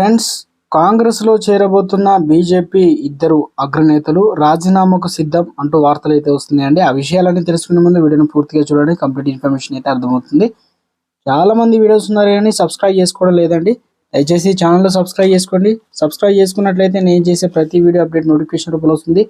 Friends కాంగ్రెస్లో చేరబోతున్న BJP ఇద్దరు అగ్రనేతలు రాజీనామాకు సిద్ధం అంటూ వార్తలు అయితే వస్తున్నాయండి. ఆ విషయాలన్నీ తెలుసుకునే ముందు వీడియోని పూర్తిగా చూడండి. కంప్లీట్ ఇన్ఫర్మేషన్ అయితే అర్థమవుతుంది. చాలా మంది వీడియోస్ ఉన్నారు కానీ సబ్స్క్రైబ్ చేసుకోవడం లేదండి. దయచేసి ఛానల్లో సబ్స్క్రైబ్ చేసుకోండి. సబ్స్క్రైబ్ చేసుకున్నట్లయితే నేను చేసే ప్రతి వీడియో అప్డేట్ నోటిఫికేషన్ రూపంలో వస్తుంది.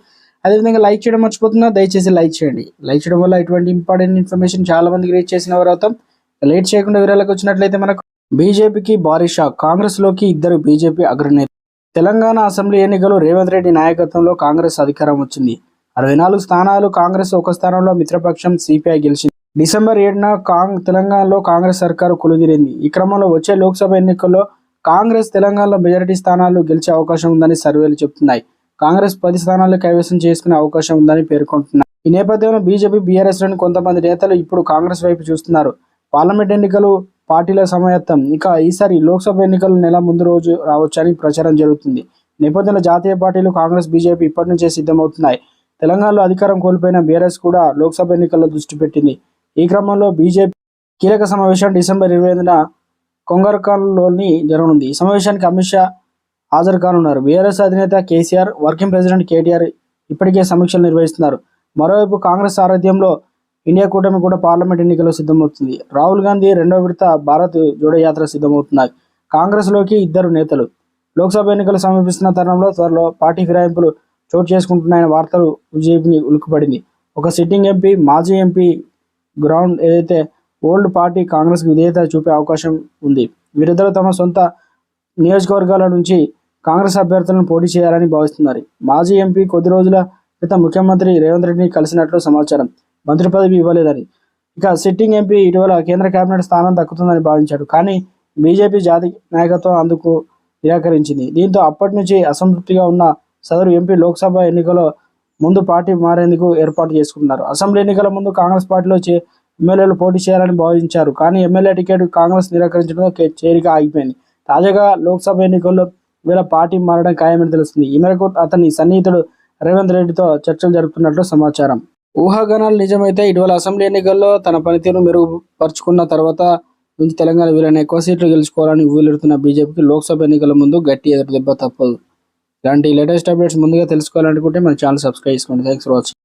అదేవిధంగా లైక్ చేయడం మర్చిపోతున్నా దయచేసి లైక్ చేయండి. లైక్ చేయడం వల్ల ఇటువంటి ఇంపార్టెంట్ ఇన్ఫర్మేషన్ చాలా మందికి రీచ్ చేసిన వారు అవుతాం లేట్ చేయకుండా వివరాలకు వచ్చినట్లయితే మనకు బీజేపీకి భారీ షాక్. కాంగ్రెస్లోకి ఇద్దరు బీజేపీ అగ్రనేత తెలంగాణ అసెంబ్లీ ఎన్నికలు రేవంత్ రెడ్డి నాయకత్వంలో కాంగ్రెస్ అధికారం వచ్చింది. అరవై నాలుగు స్థానాలు కాంగ్రెస్ ఒక స్థానంలో మిత్రపక్షం సిపిఐ గెలిచింది. డిసెంబర్ ఏడున కాంగ్ తెలంగాణలో కాంగ్రెస్ సర్కారు కులుదిరింది. ఈ క్రమంలో వచ్చే లోక్సభ ఎన్నికల్లో కాంగ్రెస్ తెలంగాణలో మెజారిటీ స్థానాలు గెలిచే అవకాశం ఉందని సర్వేలు చెబుతున్నాయి కాంగ్రెస్ పది స్థానాలు కైవసం చేసుకునే అవకాశం ఉందని పేర్కొంటున్నారు ఈ నేపథ్యంలో బీజేపీ బీఆర్ఎస్లోని కొంతమంది నేతలు ఇప్పుడు కాంగ్రెస్ వైపు చూస్తున్నారు. పార్లమెంట్ ఎన్నికలు పార్టీల సమాయత్తం. ఇక ఈసారి లోక్సభ ఎన్నికలు నెల ముందు రోజు రావచ్చని ప్రచారం జరుగుతుంది. నేపథ్యంలో జాతీయ పార్టీలు కాంగ్రెస్ బీజేపీ ఇప్పటి నుంచే సిద్ధమవుతున్నాయి. తెలంగాణలో అధికారం కోల్పోయిన బీఆర్ఎస్ కూడా లోక్సభ ఎన్నికల్లో దృష్టి పెట్టింది. ఈ క్రమంలో బీజేపీ కీలక సమావేశం డిసెంబర్ ఇరవై ఎనిమిదిన కొంగర్కాన్లోని జరగనుంది. ఈ సమావేశానికి అమిత్ షా హాజరు కానున్నారు. బీఆర్ఎస్ అధినేత కేసీఆర్ వర్కింగ్ ప్రెసిడెంట్ కేటీఆర్ ఇప్పటికే సమీక్షలు నిర్వహిస్తున్నారు. మరోవైపు కాంగ్రెస్ సారథ్యంలో ఇండియా కూటమి కూడా పార్లమెంట్ ఎన్నికల్లో సిద్ధమవుతుంది. రాహుల్ గాంధీ రెండో విడత భారత్ జోడో యాత్ర సిద్ధమవుతున్నాయి. కాంగ్రెస్లోకి ఇద్దరు నేతలు. లోక్సభ ఎన్నికలు సమీపిస్తున్న తరుణంలో త్వరలో పార్టీ ఫిరాయింపులు చోటు చేసుకుంటున్నాయన్న వార్తలు బీజేపీని ఉలుకుపడింది. ఒక సిట్టింగ్ ఎంపీ మాజీ ఎంపీ గ్రౌండ్ ఏదైతే ఓల్డ్ పార్టీ కాంగ్రెస్కి విధేయత చూపే అవకాశం ఉంది. వీరిద్దరూ తమ సొంత నియోజకవర్గాల నుంచి కాంగ్రెస్ అభ్యర్థులను పోటీ చేయాలని భావిస్తున్నారు. మాజీ ఎంపీ కొద్ది రోజుల క్రితం ముఖ్యమంత్రి రేవంత్ రెడ్డిని కలిసినట్లు సమాచారం. మంత్రి పదవి ఇవ్వలేదని. ఇక సిట్టింగ్ ఎంపీ ఇటీవల కేంద్ర కేబినెట్ స్థానం దక్కుతుందని భావించాడు. కానీ బీజేపీ జాతి నాయకత్వం అందుకు నిరాకరించింది. దీంతో అప్పటి నుంచి అసంతృప్తిగా ఉన్న సదరు ఎంపీ లోక్సభ ఎన్నికలో ముందు పార్టీ మారేందుకు ఏర్పాటు చేసుకున్నారు అసెంబ్లీ ఎన్నికల ముందు కాంగ్రెస్ పార్టీలో ఎమ్మెల్యేలు పోటీ చేయాలని భావించారు. కానీ ఎమ్మెల్యే టికెట్ కాంగ్రెస్ నిరాకరించడంతో చేరిక ఆగిపోయింది. తాజాగా లోక్సభ ఎన్నికల్లో వీళ్ళ పార్టీ మారడం ఖాయమని తెలుస్తుంది. ఈ మేరకు అతని సన్నిహితుడు రేవంత్ రెడ్డితో చర్చలు జరుపుతున్నట్లు సమాచారం. ఊహాగానాలు నిజమైతే ఇటీవల అసెంబ్లీ ఎన్నికల్లో తన పనితీరును మెరుగుపరుచుకున్న తర్వాత నుంచి తెలంగాణ వీళ్ళని ఎక్కువ సీట్లు గెలుచుకోవాలని ఊళ్ళెడుతున్న బీజేపీకి లోక్సభ ఎన్నికల ముందు గట్టి ఎదురు దెబ్బ తప్పదు. ఇలాంటి లేటెస్ట్ అప్డేట్స్ ముందుగా తెలుసుకోవాలనుకుంటే మన ఛానల్ సబ్స్క్రైబ్ చేసుకోండి. Thanks for watching